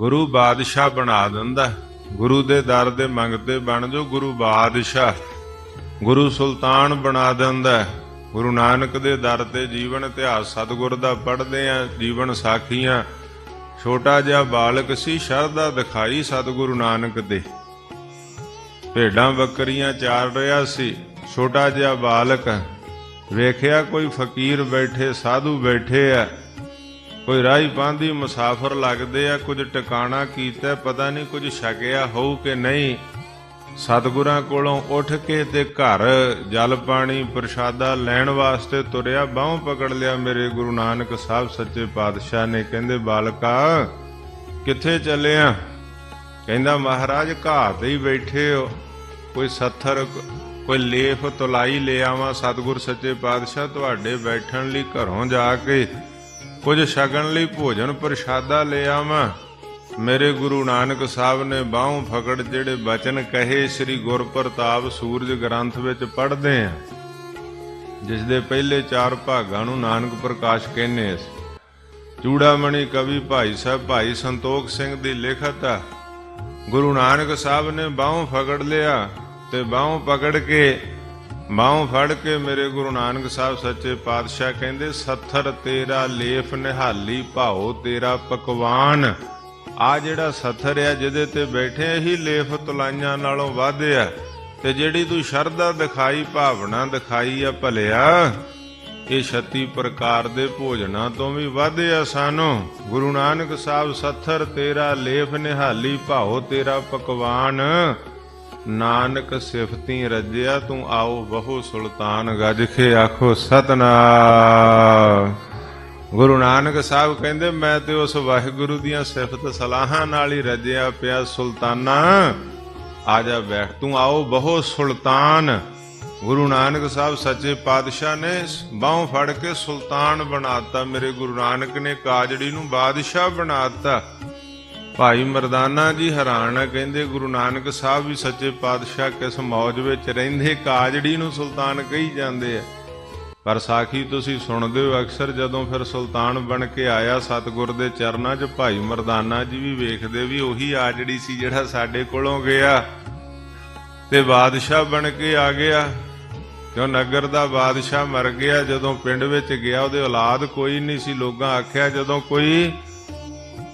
ਗੁਰੂ ਬਾਦਸ਼ਾਹ ਬਣਾ ਦਿੰਦਾ ਗੁਰੂ ਦੇ ਦਰ ਦੇ ਮੰਗਤੇ ਬਣ ਜੋ ਗੁਰੂ ਬਾਦਸ਼ਾਹ। ਗੁਰੂ ਸੁਲਤਾਨ ਬਣਾ ਦਿੰਦਾ ਗੁਰੂ ਨਾਨਕ ਦੇ ਦਰ ਤੇ ਜੀਵਨ ਇਤਿਹਾਸ ਸਤਿਗੁਰ ਦਾ ਪੜ੍ਹਦੇ ਆ ਜੀਵਨ ਸਾਖੀਆਂ ਛੋਟਾ ਜਿਹਾ ਬਾਲਕ ਸੀ, ਸ਼ਰਧਾ ਦਿਖਾਈ ਸਤਿਗੁਰੂ ਨਾਨਕ ਦੇ। ਭੇਡਾਂ ਬੱਕਰੀਆਂ ਚਾਰ ਰਿਹਾ ਸੀ, ਛੋਟਾ ਜਿਹਾ ਬਾਲਕ ਵੇਖਿਆ ਕੋਈ ਫਕੀਰ ਬੈਠੇ, ਸਾਧੂ ਬੈਠੇ ਆ ਕੋਈ ਰਾਹੀ ਪਾਂਦੀ ਮੁਸਾਫਰ ਲੱਗਦੇ ਆ, ਕੁਝ ਟਿਕਾਣਾ ਕੀਤਾ, ਪਤਾ ਨਹੀਂ ਕੁਝ ਛਕਿਆ ਹੋਊ ਕਿ ਨਹੀਂ। ਸਤਿਗੁਰਾਂ ਕੋਲੋਂ ਉੱਠ ਕੇ ਤੇ ਘਰ ਜਲ ਪਾਣੀ ਪ੍ਰਸ਼ਾਦਾ ਲੈਣ ਵਾਸਤੇ ਤੁਰਿਆ, ਬਾਹੋਂ ਪਕੜ ਲਿਆ ਮੇਰੇ ਗੁਰੂ ਨਾਨਕ ਸਾਹਿਬ ਸੱਚੇ ਪਾਤਸ਼ਾਹ ਨੇ। ਕਹਿੰਦੇ, ਬਾਲਕਾ, ਕਿੱਥੇ ਚੱਲਿਆ ਕਹਿੰਦਾ, ਮਹਾਰਾਜ ਘਾਹ ਤੇ ਹੀ ਬੈਠੇ ਹੋ। ਕੋਈ ਸੱਥਰ, ਕੋਈ ਲੇਫ ਤੁਲਾਈ ਲੈ ਆਵਾਂ। ਸਤਿਗੁਰ ਸੱਚੇ ਪਾਤਸ਼ਾਹ, ਤੁਹਾਡੇ ਬੈਠਣ ਲਈ ਘਰੋਂ ਜਾ ਕੇ ਕੁਝ ਛਕਣ ਲਈ ਭੋਜਨ ਪ੍ਰਸ਼ਾਦਾ ਲੈ ਆਵਾਂ। ਮੇਰੇ ਗੁਰੂ ਨਾਨਕ ਸਾਹਿਬ ਨੇ ਬਾਹੋਂ ਫਕੜ ਜਿਹੜੇ ਬਚਨ ਕਹੇ, ਸ੍ਰੀ ਗੁਰਪ੍ਰਤਾਪ ਸੂਰਜ ਗ੍ਰੰਥ ਵਿੱਚ ਪੜ੍ਹਦੇ ਆ। ਜਿਸ ਦੇ ਪਹਿਲੇ ਚਾਰ ਭਾਗਾਂ ਨੂੰ ਨਾਨਕ ਪ੍ਰਕਾਸ਼ ਕਹਿੰਦੇ ਸੀ ਚੂੜਾਮਣੀ ਕਵੀ ਭਾਈ ਸਾਹਿਬ, ਭਾਈ ਸੰਤੋਖ ਸਿੰਘ ਦੀ ਲਿਖਤ ਆ। ਗੁਰੂ ਨਾਨਕ ਸਾਹਿਬ ਨੇ ਬਾਹੋਂ ਫਕੜ ਲਿਆ ਤੇ ਬਾਹੋਂ ਪਕੜ ਕੇ ਬਾਹੋਂ ਫੜ ਕੇ ਮੇਰੇ ਗੁਰੂ ਨਾਨਕ ਸਾਹਿਬ ਸੱਚੇ ਪਾਤਸ਼ਾਹ ਕਹਿੰਦੇ, ਸੱਥਰ ਤੇਰਾ ਲੇਫ ਨਿਹਾਲੀ ਭਾਉ ਤੇਰਾ ਪਕਵਾਨ। ਆ ਜਿਹੜਾ ਸੱਥਰ ਆ, ਜਿਹਦੇ ਤੇ ਬੈਠੇ ਹੀ ਲੇਫ ਤੁਲਾਈਆਂ ਨਾਲੋਂ ਵੱਧ ਆ। ਤੇ ਜਿਹੜੀ ਤੂੰ ਸ਼ਰਧਾ ਦਿਖਾਈ, ਭਾਵਨਾ ਦਿਖਾਈ ਆ ਭਲਿਆ, ਇਹ 36 ਪ੍ਰਕਾਰ ਦੇ ਭੋਜਨਾਂ ਤੋਂ ਵੀ ਵੱਧ ਆ ਸਾਨੂੰ। ਗੁਰੂ ਨਾਨਕ ਸਾਹਿਬ, ਸੱਥਰ ਤੇਰਾ ਲੇਫ ਨਿਹਾਲੀ ਭਾਉ ਤੇਰਾ ਪਕਵਾਨ। ਨਾਨਕ ਸਿਫਤੀ ਰੱਜਿਆ, ਤੂੰ ਆਓ ਬਹੁ ਸੁਲਤਾਨ, ਗੱਜ ਆਖੋ ਸਤਨਾਮ। ਗੁਰੂ ਨਾਨਕ ਸਾਹਿਬ ਕਹਿੰਦੇ, ਮੈਂ ਤੇ ਉਸ ਵਾਹਿਗੁਰੂ ਦੀਆਂ ਸਿਫਤ ਸਲਾਹਾਂ ਨਾਲ ਹੀ ਰਜਿਆ ਪਿਆ ਸੁਲਤਾਨਾ। ਆ ਜਾ ਬੈਠ, ਤੂੰ ਆਓ ਬਹੁ ਸੁਲਤਾਨ। ਗੁਰੂ ਨਾਨਕ ਸਾਹਿਬ ਸੱਚੇ ਪਾਤਸ਼ਾਹ ਨੇ ਬਾਹੋਂ ਫੜ ਕੇ ਸੁਲਤਾਨ ਬਣਾਤਾ। ਮੇਰੇ ਗੁਰੂ ਨਾਨਕ ਨੇ ਕਾਜੜੀ ਨੂੰ ਬਾਦਸ਼ਾਹ ਬਣਾਤਾ। ਭਾਈ ਮਰਦਾਨਾ ਜੀ ਹੈਰਾਨ ਕਹਿੰਦੇ ਗੁਰੂ ਨਾਨਕ ਸਾਹਿਬ ਵੀ ਸੱਚੇ ਪਾਤਸ਼ਾਹ ਕਿਸ ਮੌਜ ਵਿੱਚ ਰਹਿੰਦੇ, ਕਾਜੜੀ ਨੂੰ ਸੁਲਤਾਨ ਕਹੀ ਜਾਂਦੇ ਆ। ਪਰ ਸਾਖੀ ਤੁਸੀਂ ਸੁਣਦੇ ਹੋ ਅਕਸਰ ਜਦੋਂ ਫਿਰ ਸੁਲਤਾਨ ਬਣ ਕੇ ਆਇਆ ਸਤਿਗੁਰ ਦੇ ਚਰਨਾਂ 'ਚ, ਭਾਈ ਮਰਦਾਨਾ ਜੀ ਵੀ ਵੇਖਦੇ ਵੀ ਉਹੀ ਆਜੜੀ ਸੀ ਜਿਹੜਾ ਸਾਡੇ ਕੋਲੋਂ ਗਿਆ। ਤੇ ਬਾਦਸ਼ਾਹ ਬਣ ਕੇ ਆ ਗਿਆ। ਕਿਉਂ ਨਗਰ ਦਾ ਬਾਦਸ਼ਾਹ ਮਰ ਗਿਆ, ਜਦੋਂ ਪਿੰਡ ਵਿੱਚ ਗਿਆ, ਉਹਦੇ ਔਲਾਦ ਕੋਈ ਨਹੀਂ ਸੀ, ਲੋਕਾਂ ਆਖਿਆ ਜਦੋਂ ਕੋਈ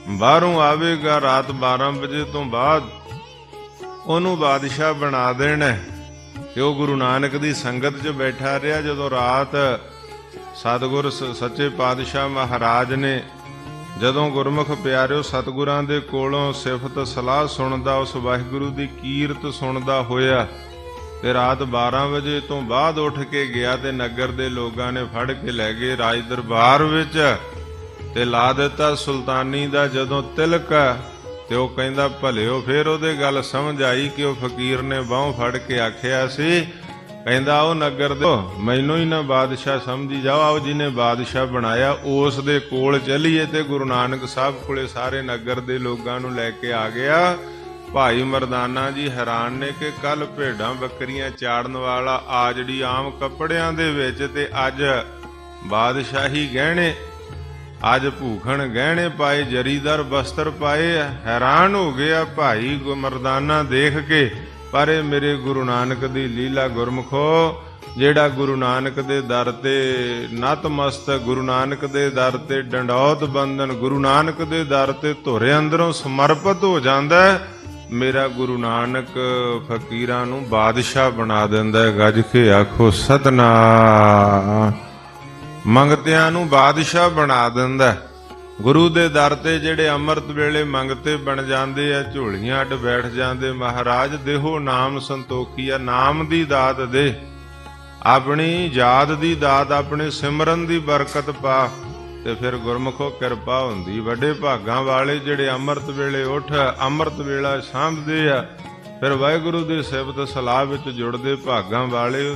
ਬਾਹਰੋਂ ਆਵੇਗਾ ਰਾਤ 12 ਵਜੇ ਤੋਂ ਬਾਅਦ ਉਹਨੂੰ ਬਾਦਸ਼ਾਹ ਬਣਾ ਦੇਣਾ ਹੈ। ਤੇ ਉਹ ਗੁਰੂ ਨਾਨਕ ਦੀ ਸੰਗਤ 'ਚ ਬੈਠਾ ਰਿਹਾ ਜਦੋਂ ਰਾਤ ਸਤਿਗੁਰ ਸੱਚੇ ਪਾਤਸ਼ਾਹ ਮਹਾਰਾਜ ਨੇ ਜਦੋਂ ਗੁਰਮੁਖ ਪਿਆਰਿਓ ਸਤਿਗੁਰਾਂ ਦੇ ਕੋਲੋਂ ਸਿਫਤ ਸਲਾਹ ਸੁਣਦਾ, ਉਸ ਵਾਹਿਗੁਰੂ ਦੀ ਕੀਰਤ ਸੁਣਦਾ ਹੋਇਆ ਤੇ ਰਾਤ 12 ਵਜੇ ਤੋਂ ਬਾਅਦ ਉੱਠ ਕੇ ਗਿਆ ਤੇ ਨਗਰ ਦੇ ਲੋਕਾਂ ਨੇ ਫੜ ਕੇ ਲੈ ਗਏ ਰਾਜ ਦਰਬਾਰ ਵਿੱਚ ਤੇ ਲਾ ਦਿੱਤਾ ਸੁਲਤਾਨੀ ਦਾ ਜਦੋਂ ਤਿਲਕ ਤੇ ਉਹ ਕਹਿੰਦਾ, ਭਲਿਓ ਫਿਰ ਉਹਦੇ ਗੱਲ ਸਮਝ ਆਈ ਕਿ ਉਹ ਫਕੀਰ ਨੇ ਬਾਹੋਂ ਫੜ ਕੇ ਆਖਿਆ ਸੀ। ਕਹਿੰਦਾ ਉਹ ਨਗਰ ਦੇ ਮੈਨੂੰ ਹੀ ਨਾ ਬਾਦਸ਼ਾਹ ਸਮਝੀ ਜਾਓ, ਆਓ ਜਿਹਨੇ ਬਾਦਸ਼ਾਹ ਬਣਾਇਆ, ਉਸ ਦੇ ਕੋਲ ਚਲੀਏ ਤੇ ਗੁਰੂ ਨਾਨਕ ਸਾਹਿਬ ਕੋਲੇ ਸਾਰੇ ਨਗਰ ਦੇ ਲੋਕਾਂ ਨੂੰ ਲੈ ਕੇ ਆ ਗਿਆ। ਭਾਈ ਮਰਦਾਨਾ ਜੀ ਹੈਰਾਨ ਨੇ ਕਿ ਕੱਲ ਭੇਡਾਂ ਬੱਕਰੀਆਂ ਚਾੜਨ ਵਾਲਾ ਆਜੜੀ ਆਮ ਕੱਪੜਿਆਂ ਦੇ ਵਿੱਚ ਤੇ ਅੱਜ ਬਾਦਸ਼ਾਹੀ ਗਹਿਣੇ ਅੱਜ ਭੂਖਣ ਗਹਿਣੇ ਪਾਏ ਜਰੀਦਾਰ ਬਸਤਰ ਪਾਏ ਹੈਰਾਨ ਹੋ ਗਿਆ ਭਾਈ ਗੁ- ਮਰਦਾਨਾ ਦੇਖ ਕੇ, ਪਰ ਇਹ ਮੇਰੇ ਗੁਰੂ ਨਾਨਕ ਦੀ ਲੀਲਾ ਗੁਰਮਖੋ, ਜਿਹੜਾ ਗੁਰੂ ਨਾਨਕ ਦੇ ਦਰ ਤੇ ਨਤਮਸਤਕ ਗੁਰੂ ਨਾਨਕ ਦੇ ਦਰ ਤੇ ਡੰਡੌਤ ਬੰਦਨ ਗੁਰੂ ਨਾਨਕ ਦੇ ਦਰ ਤੇ ਧੁਰੇ ਅੰਦਰੋਂ ਸਮਰਪਿਤ ਹੋ ਜਾਂਦਾ ਮੇਰਾ ਗੁਰੂ ਨਾਨਕ ਫਕੀਰਾਂ ਨੂੰ ਬਾਦਸ਼ਾਹ ਬਣਾ ਦਿੰਦਾ ਹੈ। ਗੱਜ ਕੇ ਆਖੋ, ਸਤਨਾਮ। ਮੰਗਤਿਆਂ ਨੂੰ ਬਾਦਸ਼ਾਹ ਬਣਾ ਦਿੰਦਾ ਗੁਰੂ ਦੇ ਦਰ ਤੇ ਜਿਹੜੇ ਅੰਮ੍ਰਿਤ ਵੇਲੇ ਮੰਗਤੇ ਬਣ ਜਾਂਦੇ ਆ, ਝੋਲੀਆਂ ਅੱਡ ਬੈਠ ਜਾਂਦੇ। ਮਹਾਰਾਜ, ਦੇਹੋ ਨਾਮ ਸੰਤੋਖੀਆ ਨਾਮ ਦੀ ਦਾਤ ਦੇ। ਆਪਣੀ ਯਾਦ ਦੀ ਦਾਤ, ਆਪਣੇ ਸਿਮਰਨ ਦੀ ਬਰਕਤ ਪਾ ਤੇ ਫਿਰ ਗੁਰਮੁਖੋ ਕਿਰਪਾ ਹੁੰਦੀ। ਵੱਡੇ ਭਾਗਾਂ ਵਾਲੇ ਜਿਹੜੇ ਅੰਮ੍ਰਿਤ ਵੇਲੇ ਉੱਠ, ਅੰਮ੍ਰਿਤ ਵੇਲਾ ਸਾਂਭਦੇ ਆ, ਫਿਰ ਵਾਹਿਗੁਰੂ ਦੇ ਸਿਫਤ ਸਲਾਹ ਵਿੱਚ ਜੁੜਦੇ ਭਾਗਾਂ ਵਾਲੇ।